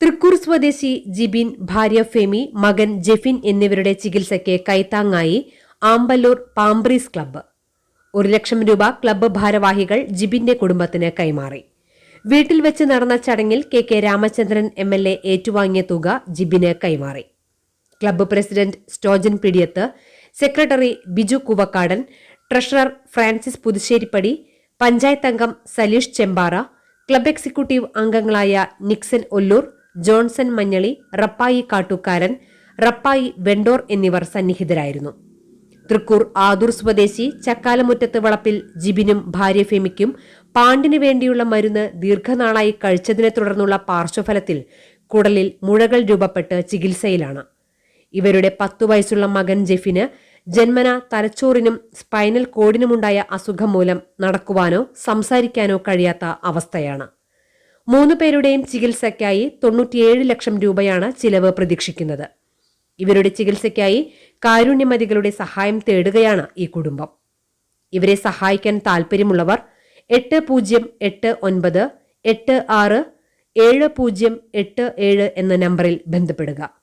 തൃക്കൂർ സ്വദേശി ജിബിൻ ഭാര്യ ഫെമി മകൻ ജെഫിൻ എന്നിവരുടെ ചികിത്സയ്ക്ക് കൈത്താങ്ങായി ആമ്പല്ലൂർ പാംബ്രീസ് ക്ലബ്ബ്. ഒരു ലക്ഷം രൂപ ക്ലബ്ബ് ഭാരവാഹികൾ ജിബിന്റെ കുടുംബത്തിന് കൈമാറി. വീട്ടിൽ വെച്ച് നടന്ന ചടങ്ങിൽ K K Ramachandran M L A ഏറ്റുവാങ്ങിയ തുക ജിബിന് കൈമാറി. Club president Stojan Pidiyath secretary Biju Kuvakkadan treasurer Francis Puthusseripady panchayat അംഗം സലീഷ് ചെമ്പാറ ക്ലബ് എക്സിക്യൂട്ടീവ് അംഗങ്ങളായ നിക്സൻ ഒല്ലൂർ ജോൺസൺ മഞ്ഞളി റപ്പായി കാട്ടുകാരൻ റപ്പായി വെണ്ടോർ എന്നിവർ സന്നിഹിതരായിരുന്നു. തൃക്കൂർ ആദൂർ സ്വദേശി ചക്കാലമുറ്റത്ത് വളപ്പിൽ ജിബിനും ഭാര്യ ഫെമിക്കും പാണ്ടിനു വേണ്ടിയുള്ള മരുന്ന് ദീർഘനാളായി കഴിച്ചതിനെ തുടർന്നുള്ള പാർശ്വഫലത്തിൽ കുടലിൽ മുഴകൾ രൂപപ്പെട്ട് ചികിത്സയിലാണ്. ഇവരുടെ പത്തു വയസ്സുള്ള മകൻ ജെഫിന് ജന്മന തലച്ചോറിനും സ്പൈനൽ കോഡിനുമുണ്ടായ അസുഖം മൂലം നടക്കുവാനോ സംസാരിക്കാനോ കഴിയാത്ത അവസ്ഥയാണ്. മൂന്ന് പേരുടെയും ചികിത്സയ്ക്കായി തൊണ്ണൂറ്റിയേഴ് ലക്ഷം രൂപയാണ് ചിലവ് പ്രതീക്ഷിക്കുന്നത്. ഇവരുടെ ചികിത്സയ്ക്കായി കാരുണ്യമതികളുടെ സഹായം തേടുകയാണ് ഈ കുടുംബം. ഇവരെ സഹായിക്കാൻ താൽപ്പര്യമുള്ളവർ എട്ട് പൂജ്യം എട്ട് ഒൻപത് എട്ട് ആറ് ഏഴ് പൂജ്യം എട്ട് ഏഴ് എന്ന നമ്പറിൽ ബന്ധപ്പെടുക.